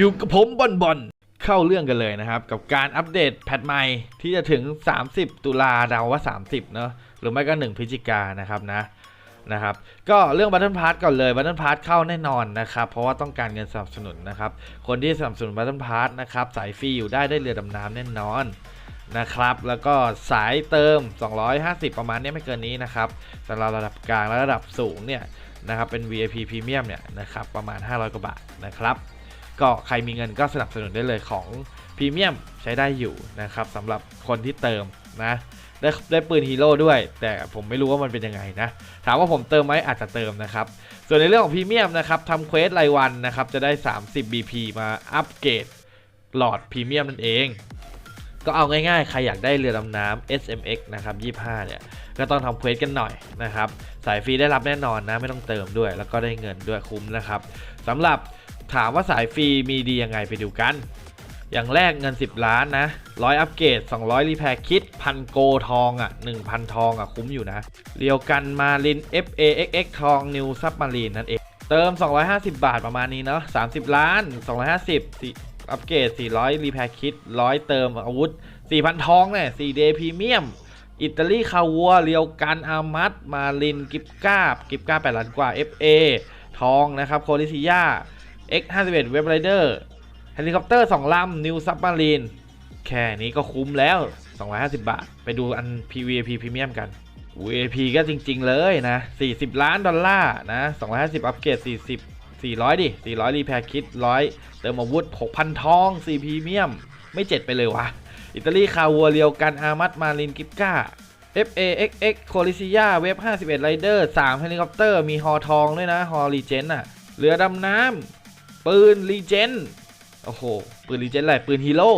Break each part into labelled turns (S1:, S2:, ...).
S1: อยู่กับผมบอลบอลเข้าเรื่องกันเลยนะครับ กับการอัปเดตแพทใหม่ที่จะถึง 30 ตุลาเดาว่า 30 เนอะหรือไม่ก็ 1พฤศจิกานะครับนะนะครับก็เรื่องบัตเทิลพาร์ก่อนเลยบัตเทิลพาร์เข้าแน่นอนนะครับ เพราะว่าต้องการเงินสนับสนุนนะครับ คนที่สนับสนุนบัตเทิลพาร์นะครับสายฟรีอยู่ได้ได้เรือดำน้ำแน่นอนนะครับ แล้วก็สายเติม 250 ประมาณนี้ไม่เกินนี้นะครับสำหรับระดับกลางและระดับสูงเนี่ยนะครับเป็น VIP Premium เนี่ยนะครับประมาณ 500 กว่าบาทนะครับ ก็ใครมีเงินก็สนับสนุนได้เลยของพรีเมียมใช้ได้อยู่นะครับสำหรับคนที่เติมนะได้ได้ปืนฮีโร่ด้วย แต่ผมไม่รู้ว่ามันเป็นยังไงนะ ถามว่าผมเติมไหมอาจจะเติมนะครับ ส่วนในเรื่องของพรีเมียมนะครับทำเควสรายวันนะครับ จะได้ 30 BP มาอัปเกรดหลอดพรีเมียมนั่นเอง ก็เอาง่ายๆ ใครอยากได้เรือดำน้ำ SMX นะครับ 25 เนี่ย ก็ต้องทำเควสกันหน่อยนะครับ สายฟรีได้รับแน่นอนนะ ไม่ต้องเติมด้วย แล้วก็ได้เงินด้วยคุ้มนะครับสำหรับ ถามว่าสายฟรีมีดียังไงไปดูกัน อย่างแรกเงิน 10 ล้านนะ100อัปเกรด 200 รีแพร์คิดพันโกทองอะ 1,000 ทองอะ คุ้มอยู่นะ เรียวกันมาลิน FAXX ทองนิวซับมารีนนั่นเอง เติม 250 บาทประมาณนี้เนาะ30 ล้าน 250สี่อัปเกรด 400 รีแพร์คิด100 เติมอาวุธ 4,000 ทองเนี่ย4เดย์พรีเมียมอิตาลีคาวัว เรียวกันอามัดมาลิน กิฟก้า กิฟก้า8ล้านกว่า FA ทองนะครับ โคลิซิยา X51 เว็บไรเดอร์เฮลิคอปเตอร์2ลำนิวซับมารีนแค่นี้ก็คุ้มแล้ว 250 บาท ไปดูอัน PVP พรีเมียมกัน VIP ก็จริง ๆ เลยนะ 40 ล้านดอลลาร์นะ 250 อัปเกรด 40 400 ดิ 400 รีแพร์คิด 100 เติมอาวุธ 6,000 ทอง4พรีเมียม ไม่เจ็ดไปเลยวะ อิตาลีคาวัวเรียวกัน อามัดมาลิน กิฟก้า FAXX โคลิซิยาเว็บ51ไรเดอร์3เฮลิคอปเตอร์ มีฮอทองด้วยนะ ฮอรีเจนอะเรือดำน้ำ ปืนรีเจนโอ้โห ปืนรีเจนอะไรปืนฮีโร่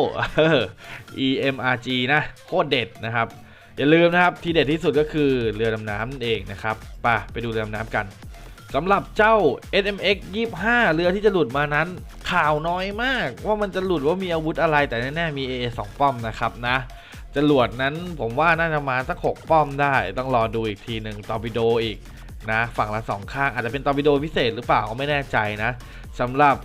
S1: EMRG นะโคตรเด็ดนะครับ อย่าลืมนะครับ ที่เด็ดที่สุดก็คือเรือดำน้ำนั่นเองนะครับไป่ะไปดูเรือดำน้ำกันสำหรับเจ้า SMX 25 เรือที่จะหลุดมานั้น ข่าวน้อยมาก ว่ามันจะหลุดว่ามีอาวุธอะไรแต่แน่ๆมี AA 2 ป้อมนะครับนะจรวดนั้นผมว่าน่าจะมาสัก 6 ป้อมได้ ต้องรอดูอีกทีหนึ่งตอร์ปิโดอีก นะฝั่งละสองข้าง อาจจะเป็นตอร์ปิโดพิเศษหรือเปล่าก็ไม่แน่ใจนะสำหรับ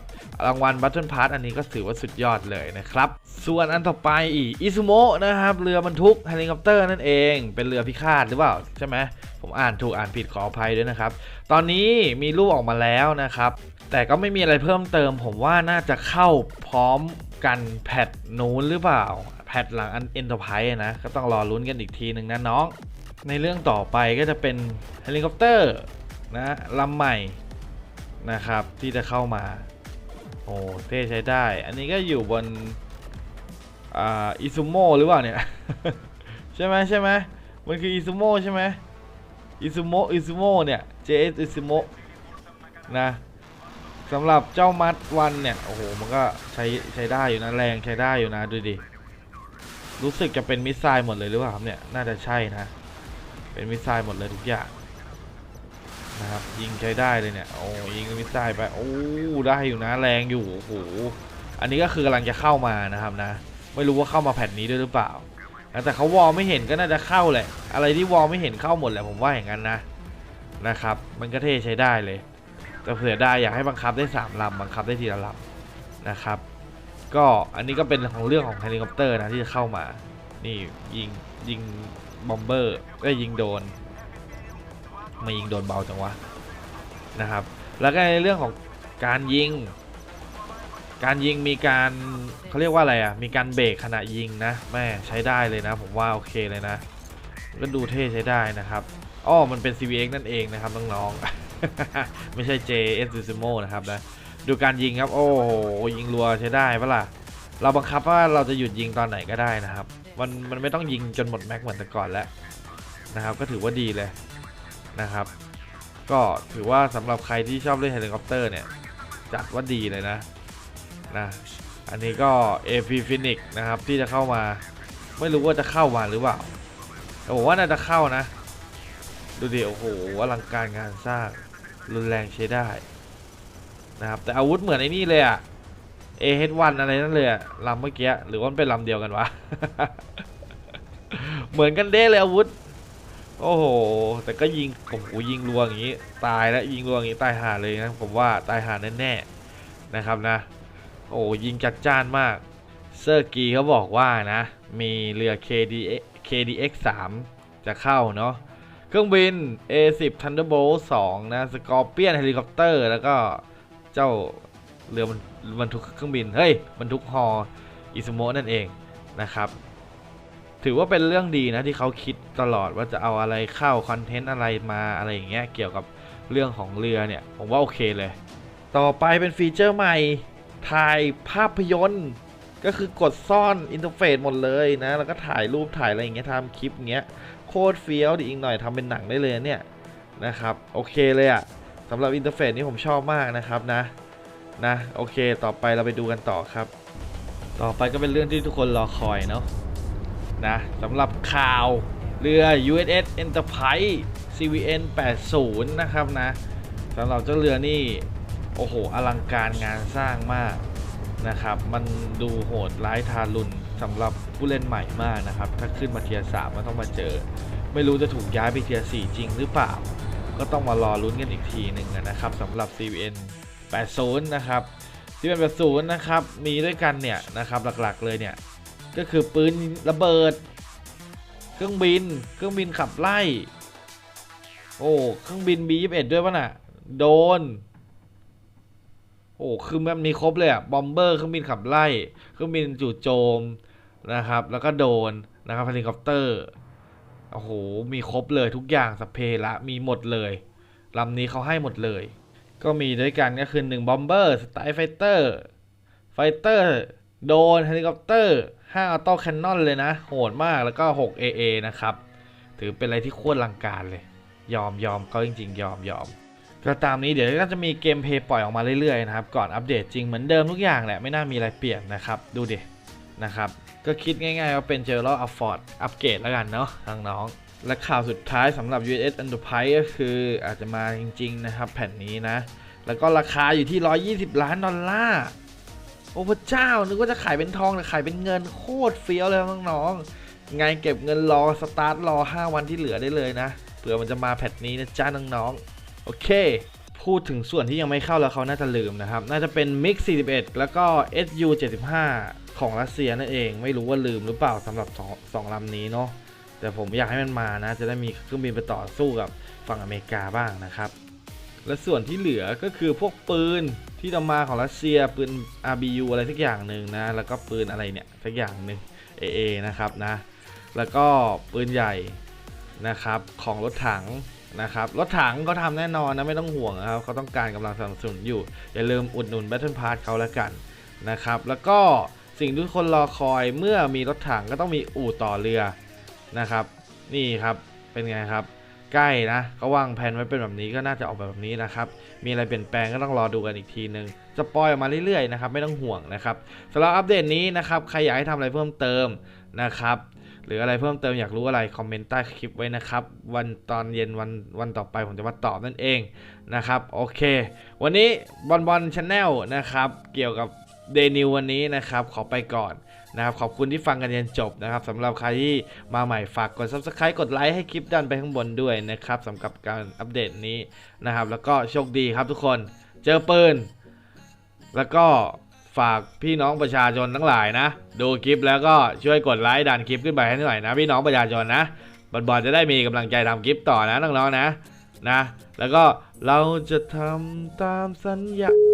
S1: รางวัลบัตเทิลพาร์ตอันนี้ก็ถือว่าสุดยอดเลยนะครับ ส่วนอันต่อไปอีอิซุโมะนะครับ เรือบรรทุกเฮลิคอปเตอร์นั่นเอง เป็นเรือพิฆาตหรือเปล่า ใช่ไหมผมอ่านถูกอ่านผิดขออภัยด้วยนะครับ ตอนนี้มีรูปออกมาแล้วนะครับ แต่ก็ไม่มีอะไรเพิ่มเติม ผมว่าน่าจะเข้าพร้อมกันแพทนู้นหรือเปล่า แพทหลังอันเอ็นเตอร์ไพรส์นะก็ต้องรอลุ้นกันอีกทีหนึ่งนะน้อง ในเรื่องต่อไปก็จะเป็นเฮลิคอปเตอร์นะลำใหม่นะครับที่จะเข้ามา โอ้เท่ใช้ได้ อันนี้ก็อยู่บนอิซูโมหรือเปล่าเนี่ย ใช่ไหมใช่ไหมมันคืออิซูโมใช่ไหมอิซูโมอิซูโมเนี่ย JS อิซูโมนะสำหรับเจ้ามัดวันเนี่ย โอ้โห มันก็ใช้ใช้ได้อยู่นะ แรงใช้ได้อยู่นะ ดูดิ รู้สึกจะเป็นมิสไซล์หมดเลยหรือเปล่าครับเนี่ย น่าจะใช่นะ เป็นมิสไซล์หมดเลยทุกอย่างนะครับยิงใช้ได้เลยเนี่ยโอ้ยิงมิสไซล์ไปโอ้ได้อยู่นะแรงอยู่โอ้โหอันนี้ก็คือกำลังจะเข้ามานะครับนะ ไม่รู้ว่าเข้ามาแผ่นนี้ด้วยหรือเปล่าแต่เขาวอลไม่เห็นก็น่าจะเข้าแหละ อะไรที่วอลไม่เห็นเข้าหมดแหละผมว่าอย่างนั้นนะนะครับ มันก็เท่ใช้ได้เลย แต่เผื่อได้อยากให้บังคับได้สามลำบังคับได้ทีละลำนะครับ ก็อันนี้ก็เป็นของเรื่องของเฮลิคอปเตอร์นะที่จะเข้ามา นี่ยิงยิง บอมเบอร์ก็ยิงโดนมายิงโดนเบาจังวะนะครับ แล้วก็ในเรื่องของการยิง การยิงมีการเขาเรียกว่าอะไรอะ มีการเบรกขณะยิงนะแม่ใช้ได้เลยนะ ผมว่าโอเคเลยนะ ก็ดูเท่ใช้ได้นะครับอ้อมันเป็น CVX นั่นเองนะครับน้องๆ ไม่ใช่ JS s u m o นะครับนะ ดูการยิงครับ โอ้โหยิงรัวใช้ได้ปะล่ะ เราบังคับว่าเราจะหยุดยิงตอนไหนก็ได้นะครับ มันมันไม่ต้องยิงจนหมดแม็กเหมือนแต่ก่อนแล้วนะครับ ก็ถือว่าดีเลยนะครับ ก็ถือว่าสำหรับใครที่ชอบเล่นเฮลิคอปเตอร์เนี่ยจัดว่าดีเลยนะนะอันนี้ก็ AP Phoenix นะครับที่จะเข้ามา ไม่รู้ว่าจะเข้ามาหรือเปล่าแต่ผมว่าน่าจะเข้านะ ดูดิโอ้โหอลังการงานสร้างรุนแรงใช้ได้นะครับแต่อาวุธเหมือนไอ้นี่เลยอะ AH1 อะไรนั่นเลยอะลำเมื่อกี้หรือว่ามันเป็นลำเดียวกันวะ เหมือนกันเด้เลยอาวุธ โอ้โห แต่ก็ยิงโอ้โหยิงรัวอย่างนี้ ตายแล้วยิงรัวอย่างนี้ตายหาเลยนะผมว่าตายหาแน่ๆนะครับนะ โอ้ยิงจัดจ้านมากเซอร์กีเขาบอกว่านะ มีเรือ KDX KDX 3จะเข้าเนาะเครื่องบิน A10 Thunderbolt 2นะ Scorpion เฮลิคอปเตอร์แล้วก็เจ้า เรือบรรบรรทุกเครื่องบิน เฮ้ยบรรทุกฮออิสโมนั่นเองนะครับ ถือว่าเป็นเรื่องดีนะที่เขาคิดตลอดว่าจะเอาอะไรเข้าคอนเทนต์อะไรมาอะไรอย่างเงี้ยเกี่ยวกับเรื่องของเรือเนี่ย ผมว่าโอเคเลย ต่อไปเป็นฟีเจอร์ใหม่ถ่ายภาพยนตร์ ก็คือกดซ่อนอินเทอร์เฟซหมดเลยนะ แล้วก็ถ่ายรูปถ่ายอะไรอย่างเงี้ยทำคลิปเงี้ยโคตรเฟี้ยวดิอีกหน่อยทำเป็นหนังได้เลยเนี่ยนะครับ โอเคเลยอะสำหรับอินเทอร์เฟซนี้ผมชอบมากนะครับนะ นะโอเคต่อไปเราไปดูกันต่อครับ ต่อไปก็เป็นเรื่องที่ทุกคนรอคอยเนาะนะสำหรับข่าวเรือ USS Enterprise CVN 80นะครับนะสำหรับเจ้าเรือนี่โอ้โหอลังการงานสร้างมากนะครับ มันดูโหดร้ายทารุณสำหรับผู้เล่นใหม่มากนะครับ ถ้าขึ้นมาเทียร์สามก็ต้องมาเจอ ไม่รู้จะถูกย้ายไปเทียร์สี่จริงหรือเปล่า ก็ต้องมารอลุ้นกันอีกทีหนึ่งนะครับสำหรับ CVN 80 นะครับ CVN 80 นะครับ มีด้วยกันเนี่ยนะครับหลักๆเลยเนี่ย ก็คือปืนระเบิด เครื่องบิน เครื่องบินขับไล่ โอ้ เครื่องบิน B21 ด้วยป่ะน่ะ โดน โอ้ คือมันมีครบเลยอะบอมเบอร์ เครื่องบินขับไล่ เครื่องบินจู่โจมนะครับ แล้วก็โดนนะครับเฮลิคอปเตอร์ โอ้โห มีครบเลยทุกอย่างสเปละมีหมดเลยลำนี้เขาให้หมดเลย ก็มีด้วยกันก็คือ1บอมเบอร์สไตล์ไฟเตอร์ไฟเตอร์โดนเฮลิคอปเตอร์5ออโต้แคนนอนเลยนะ โหดมากแล้วก็ 6 AA นะครับ ถือเป็นอะไรที่โคตรลังการเลย ยอมยอมเขาจริง ๆ ยอมยอมก็ตามนี้เดี๋ยวก็จะมีเกมเพลย์ปล่อยออกมาเรื่อยๆนะครับ ก่อนอัปเดตจริงเหมือนเดิมทุกอย่างแหละ ไม่น่ามีอะไรเปลี่ยนนะครับ ดูดินะครับ ก็คิดง่ายๆว่าเป็นเจอร์ลอัฟฟอร์ดอัปเกรดแล้วกันเนาะทางน้อง และข่าวสุดท้ายสำหรับ US Enterprise ก็คืออาจจะมาจริง ๆ นะครับ แผ่นนี้นะ แล้วก็ราคาอยู่ที่ 120 ล้านดอลลาร์ โอ้พระเจ้า นึกว่าจะขายเป็นทอง แต่ขายเป็นเงินโคตรเฟี้ยวเลยน้องๆ ไงเก็บเงินรอ สตาร์ทรอ 5 วันที่เหลือได้เลยนะ เผื่อมันจะมาแพทนี้นะจ้าน้องๆ โอเค พูดถึงส่วนที่ยังไม่เข้าแล้วเขาน่าจะลืมนะครับ น่าจะเป็น MiG 41 แล้วก็ SU 75ของรัสเซียนั่นเอง ไม่รู้ว่าลืมหรือเปล่าสำหรับสองสองลำนี้เนาะ แต่ผมอยากให้มันมานะ จะได้มีเครื่องบินไปต่อสู้กับฝั่งอเมริกาบ้างนะครับ และส่วนที่เหลือก็คือพวกปืนที่นำมาของรัสเซียปืน RBU อะไรสักอย่างหนึ่งนะ แล้วก็ปืนอะไรเนี่ยสักอย่างหนึ่ง AA นะครับนะ แล้วก็ปืนใหญ่นะครับของรถถังนะครับรถถังก็ทำแน่นอนนะไม่ต้องห่วงนะครับเขาต้องการกำลังสนับสนุนอยู่ อย่าลืมอุดหนุน Battle Pass เขาแล้วกันนะครับ แล้วก็สิ่งที่คนรอคอยเมื่อมีรถถังก็ต้องมีอู่ต่อเรือ นะครับ นี่ครับเป็นไงครับ ใกล้นะเขาวางแผนไว้เป็นแบบนี้ก็น่าจะออกแบบนี้นะครับ มีอะไรเปลี่ยนแปลงก็ต้องรอดูกันอีกทีนึงจะปล่อยออกมาเรื่อยๆนะครับไม่ต้องห่วงนะครับสำหรับอัปเดตนี้นะครับใครอยากให้ทำอะไรเพิ่มเติมนะครับหรืออะไรเพิ่มเติมอยากรู้อะไร คอมเมนต์ใต้คลิปไว้นะครับ วันตอนเย็นวันวันต่อไปผมจะมาตอบนั่นเองนะครับ โอเค วันนี้บอลบอลชาแนลนะครับ เกี่ยวกับ เดนิววันนี้นะครับ ขอไปก่อนนะครับ ขอบคุณที่ฟังกันจนจบนะครับสำหรับใครที่มาใหม่ฝากกด subscribe กดไลค์ให้คลิปดันไปข้างบนด้วยนะครับสำหรับการอัปเดตนี้นะครับ แล้วก็โชคดีครับทุกคนเจอปืน แล้วก็ฝากพี่น้องประชาชนทั้งหลายนะ ดูคลิปแล้วก็ช่วยกดไลค์ดันคลิปขึ้นไปให้หน่อยนะ พี่น้องประชาชนนะบอลบอลจะได้มีกำลังใจทำคลิปต่อนะน้องๆนะนะ แล้วก็เราจะทำตามสัญญา